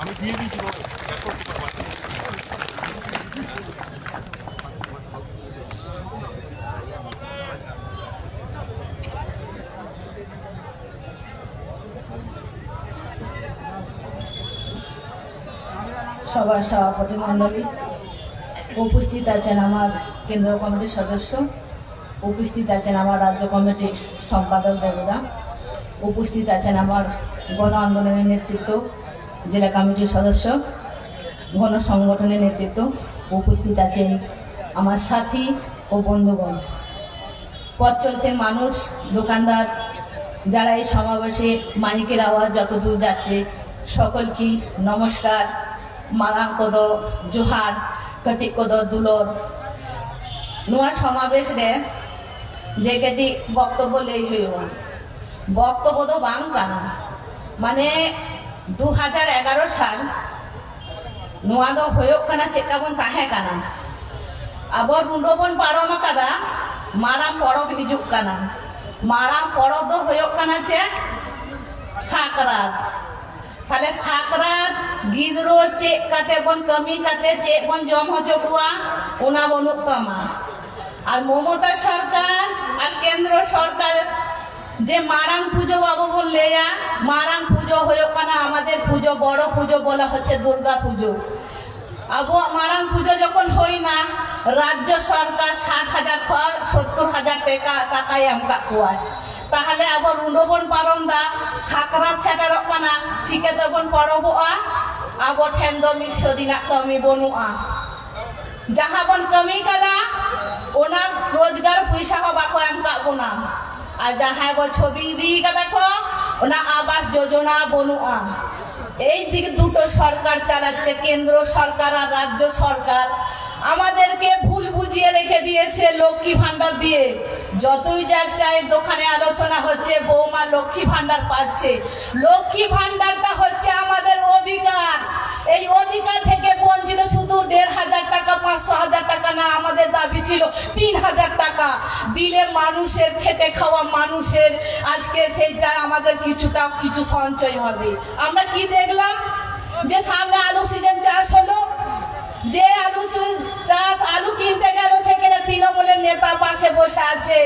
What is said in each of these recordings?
আমি দিয়ে দিয়েছি সভাপতি মণ্ডলী, উপস্থিত আছেন আমার কেন্দ্র কমিটির সদস্য, উপস্থিত আছেন আমার রাজ্য কমিটির সম্পাদক দেবদা উপস্থিত আছেন আমার গণ আন্দোলনের নেতৃত্ব জেলা কমিটির সদস্য গণ সংগঠনের নেতৃত্ব উপস্থিত আছেন আমার সাথী ও বন্ধুগণ। পথ চলতে মানুষ, দোকানদার, যারা এই সমাবেশে মাইকের আওয়াজ যতদূর যাচ্ছে, সকলকে নমস্কার। মারাং কদ জোহার, কটিক কদ দুলর। নোয়া সমাবেশ রে, যে কেটি বক্তব্য লেই হইব বক্তব্য তো বাং কানা মানে দু হাজার এগারো সাল নোয়া দো হয়োগ কানা চেকা বন তাহে কানা ᱟᱵᱚ ᱨᱩᱸᱰᱟᱹ ᱵᱚᱱ ᱯᱟᱨᱚᱢ ᱟᱠᱟᱫᱟ ᱢᱟᱨᱟᱝ ᱯᱚᱨᱚᱵᱽ ᱦᱤᱡᱩᱜ ᱠᱟᱱᱟ ᱢᱟᱨᱟᱝ ᱯᱚᱨᱚᱵᱽ ᱫᱚ ᱦᱩᱭᱩᱜ ᱠᱟᱱᱟ ᱪᱮᱫ ᱥᱟᱠᱨᱟᱛ তাহলে সাকরাত গিদ্রো চেক কাতে বন কামি কাতে চেক বন জম হচো কুয়া ওনা বনুক তো আমার আর মমতা সরকার আর কেন্দ্র সরকার যে মারাং পুজো বাবু বন লেয়া মারাং পুজো হয়ে কানা আমাদের পুজো, বড় পুজো বলা হচ্ছে দুর্গা পুজো। আবহাওয়া মারাং পুজো যখন হই না, রাজ্য সরকার ষাট হাজার খর, সত্তর হাজার টাকা, টাকায় এম কাকুয়ায় তাহলে আবার রুন্ডবন পারন দা সাকরাত সেটারক কানা চিকে বন পরব'a আবো ঠেন দ মিশ্র কামি বনু'a যাহা বন কামি কানা ওনা রোজগার পয়সা হো বাকো এম কাকুনা আর যাহা বো ছবি দি কাদা কো ওনা আবাস যোজনা বনু'a এই দিক দুটো সরকার চালাচ্ছে, কেন্দ্র সরকার আর রাজ্য সরকার। আমাদেরকে ভুল বুঝিয়ে রেখে দিয়েছে লক্ষ্মী ভান্ডার দিয়ে। যতই যাক চায়ের দোকানে আলোচনা হচ্ছে, বৌমা লক্ষ্মী ভান্ডার পাচ্ছে। লক্ষ্মী ভান্ডারটা হচ্ছে আমাদের অধিকার। এই অধিকার থেকে বঞ্চিত শুধু দেড় হাজার টাকা, পাঁচশো দাবি ছিল, তিন হাজার টাকা দিলে মানুষের খেটে খাওয়া মানুষের, আজকে সেইটা আমাদের কিছুটা কিছু সঞ্চয় হবে। আমরা কি দেখলাম? যে সামনে আলু সিজন চাষ হলো, যে আলু চাষ আলু কিনতে গেল, সেখানে তৃণমূলের নেতা পাশে বসে আছে।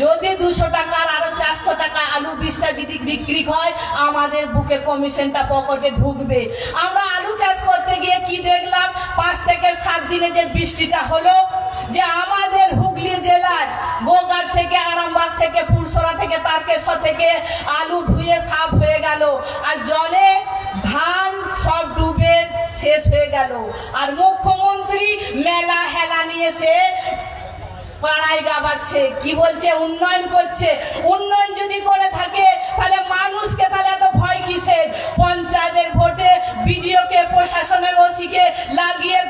যদি দুশো টাকার আরও চারশো টাকা আলু বীজটা যদি বিক্রি হয়, আমাদের বুকে কমিশনটা পকেটে ঢুকবে। আমরা আলু চাষ করতে গিয়ে কি দেখলাম? পাঁচ থেকে সাত দিনে যে বৃষ্টিটা হলো যে আমাদের হুগলি জেলায় গোগার থেকে, আরামবাগ থেকে, পুরসরা থেকে, তারকেশ্বর থেকে আলু ধুয়ে সাফ হয়ে গেল। আর জলে ধান সব ডুবে শেষ হয়ে গেল। আর মুখ্যমন্ত্রী মেলা হেলা নিয়ে সে পাড়ায় গাবাচ্ছে কি বলছে? উন্নয়ন করছে। উন্নয়ন যদি করে থাকে, তাহলে মানুষকে তাহলে এত ভয় কিসের? পঞ্চায়েতের ভোটে বিডিওকে, প্রশাসনের ওসিকে লাগিয়ে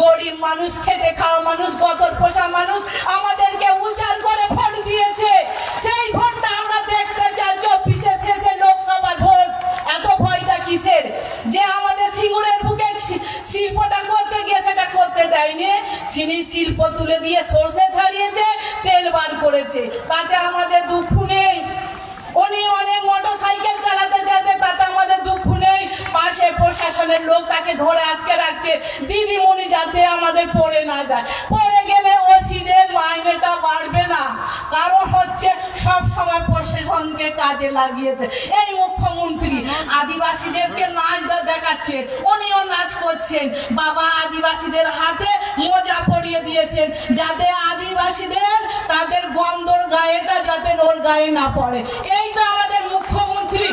গরিব মানুষ, খেটে খাওয়া মানুষ গতর পোষা মানুষ আমাদেরকে উজাড় করে ভোট দিয়েছে। সেই ভোটটা আমরা দেখতে চাই। চব্বিশে শেষে লোকসভার ভোট। এত ভয়টা কিসের? যে আমাদের সিঙ্গুরের বুকে শিল্পটা করতে গিয়ে সেটা করতে দেয়নি। চিনি শিল্প তুলে দিয়ে সর্ষে ছাড়িয়েছে, তেল বার করেছে। তাতে আমাদের দুঃখ প্রশাসনের লোক তাকে ধরে আটকে রাখছে। দিদিমণি যাতে আমাদের পড়ে না যায়। পড়ে গেলে ওসিদের মাইনেটা বাড়বে না। কারণ হচ্ছে সব সময় প্রশাসনকে কাজে লাগিয়েছে। এই মুখ্যমন্ত্রী আদিবাসীদেরকে নাচ দেখাচ্ছে। উনিও নাচ করছেন। বাবা আদিবাসীদের হাতে মোজা পরিয়ে দিয়েছেন যাতে আদিবাসীদের তাদের গন্ধর গায়েটা যাতে ওর গায়ে না পড়ে। এই তো আমাদের মুখ্যমন্ত্রী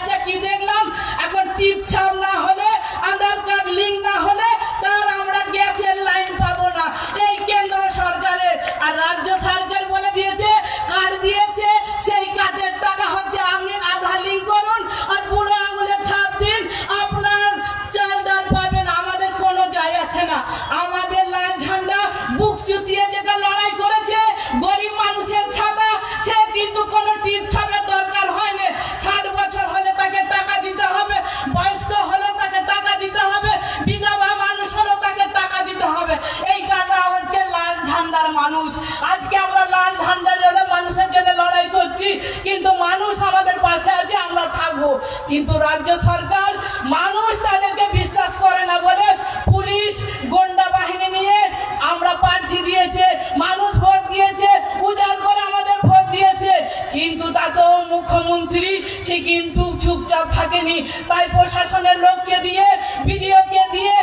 এসে কি দেখলাম? এখন টিপ ছাপ না হলে, আধার কার্ড লিঙ্ক না হলে, তার আমরা গ্যাসের লাইন পাবো না। এই কেন্দ্র সরকারের আর রাজ্য সরকার বলে দিয়েছে, কার্ড দিয়েছে, সেই কার্ডের টাকা হচ্ছে আপনি আধার লিঙ্ক করুন আর বুড়ো আঙুলে ছাপ দিন। আপনার চাল ডাল পাবেন, আমাদের কোনো যায় আসে না। আমাদের লাল ঝান্ডা বুক চুতিয়ে যেটা লড়াই করেছে, গরিব মানুষের ছাতা, সে কিন্তু কোনো টিপ রাখব কিন্তু রাজ্য সরকার মানুষ তাদেরকে বিশ্বাস করে না বলে পুলিশ গোন্ডা বাহিনী নিয়ে আমরা প্রার্থী দিয়েছে, মানুষ ভোট দিয়েছে, উজাড় করে আমাদের ভোট দিয়েছে। কিন্তু তাতেও মুখ্যমন্ত্রী সে কিন্তু চুপচাপ থাকেনি। তাই প্রশাসনের লোককে দিয়ে, বিডিওকে দিয়ে